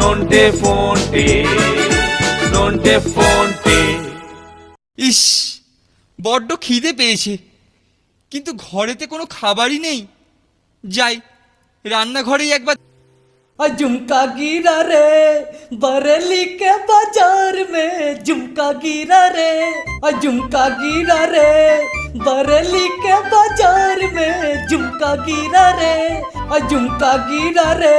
নন্টে ফোনটে নন্টে ফোনটে ইস বড্ড খিদে পেয়েছে কিন্তু ঘরেতে কোনো খাবারই নেই যাই রান্নাঘরেই একবার आ झुमका गिरा रे बरेली के बाजार में झुमका गिरा रे आ झुमका गिरा रे बरेली के बाजार में झुमका गिरा रे आ झुमका गिरा रे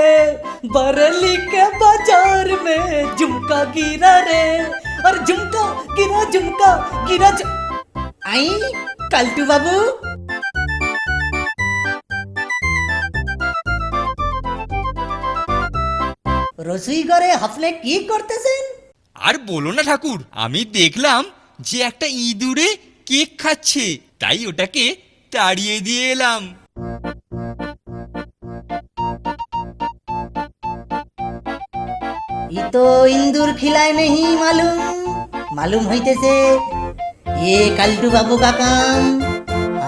बरेली के बाजार में झुमका गिरा रे और झुमका गिरा झुमका गिरा झु- आई কালটু বাবু রসুই ঘরে আপনি কি করতেছেন আর বলো না ঠাকুর আমি দেখলাম যে একটা ইঁদুরে কেক খাচ্ছে তাই ওটাকে তাড়িয়ে দিয়ে এলাম। ই তো ইন্দুর খিলায় নেহি মালুম মালুম হইতেছে। এ কালটু বাবু কাকাম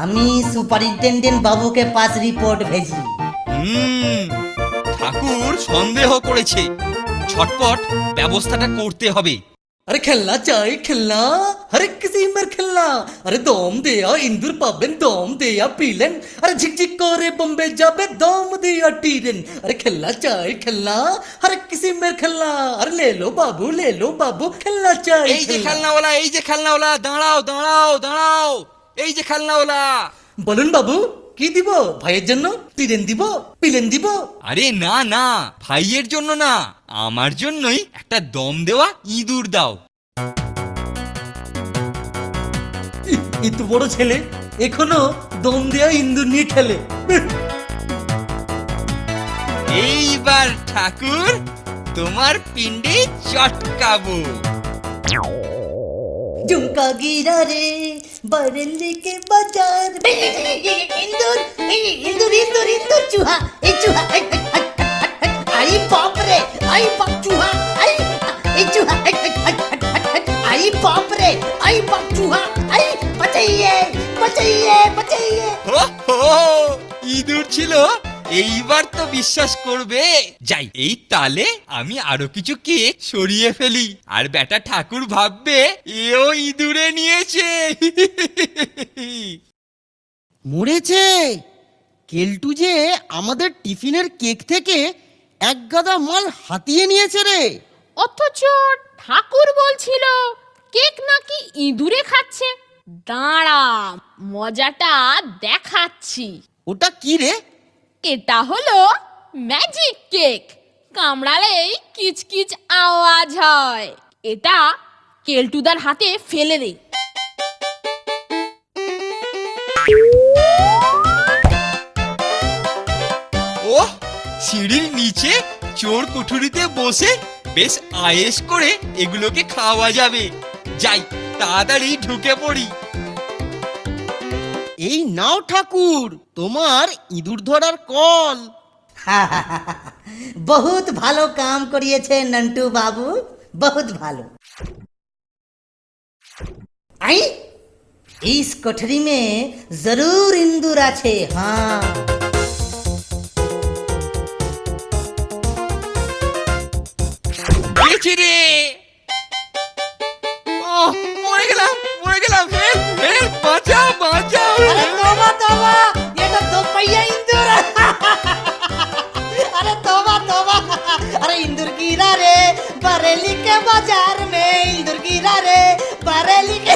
আমি সুপারিনটেন্ডেন্ট বাবুকে পাস রিপোর্ট ভেজি। হুম ঠাকুর সন্দেহ করেছে। ঝটপট ব্যবস্থাটা করতে হবে। আরে খেলনা চাই খেলনা। আরে কিসি মের খেলনা? আরে দম দেয়া ইন্দুর পাবেন দম দেয়া পিলেন। আরে ঝিকঝিক করে বম্বে যাবে দম দেয়া টিরেন। আরে খেলনা চাই খেলনা। আরে কিসি মের খেলনা? আরে লে লো বাবু লে লো বাবু খেলনা চাই এই যে খেলনা। ওলা এই যে খেলনা ওলা দাঁড়াও দাঁড়াও দাঁড়াও। এই যে খেলনা ওলা বলুন বাবু। কি দিব ভাইয়ের জন্য টিরেন দিব পিলেন দিব আরে না না ভাইয়ের জন্য না আমার জন্যই একটা দম দেওয়া ইঁদুর দাও ইহ, এ তো বড় ছেলে এখনো দম দেয়া ইন্দুর নিয়ে খেলে এইবার ঠাকুর তোমার পিণ্ডে চটকাবো झुमका गिरा रे बरेली के बाजार ইঁদুর এই ইঁদুর ইঁদুর ইঁদুর চুহা, এই চুহা আই বাপ রে আই বাপ, চুহা আই এই চুহা আই বাপ রে আই বাপ, চুহা আই বাঁচাইয়ে বাঁচাইয়ে বাঁচাইয়ে। ইঁদুর ছিল, এইবার তো বিশ্বাস করবে। যাই, এই তালে আমি আরও কিছু কেক সরিয়ে ফেলি। আর বেটা ঠাকুর ভাববে, এও ইঁদুরে নিয়েছে। মরেছে? কেলটু যে আমাদের টিফিনের কেক থেকে এক গাদা মাল হাতিয়ে নিয়েছে রে। অথচ ঠাকুর বলছিল কেক নাকি ইঁদুরে খাচ্ছে। দাঁড়া মজাটা দেখাচ্ছি। ওটা কি রে? এটা হলো ম্যাজিক কেক। কামড়ালেই কিচকিচ আওয়াজ হয়। এটা কেলটুদার হাতে ফেলে দে সিঁড়ির নিচে চোর কুঠুরিতে বসে বেশ আয়েস করে এগুলোকে খাওয়া যাবে যাই তাড়াতাড়ি ঢুকে পড়ি এই নাও ঠাকুর তোমার ইঁদুর ধরার কল बहुत ভালো কাম করিয়েছে নন্টু বাবু बहुत ভালো आई इस कोठरी में जरूर इंदूर আছে हाँ পেয়েছি রে ও মরে গেলাম মরে গেলাম হেল্প হেল্প বাঁচাও বাঁচাও अरे तोबा तोबा ये तो दो पहिया इंदूर अरे तोबा तोबा अरे इंदूर गिरा रे बरेली के बाजार में इंदूर गिरा रे बरेली के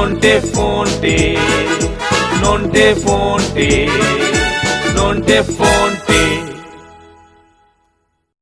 non te fonte, non te non te.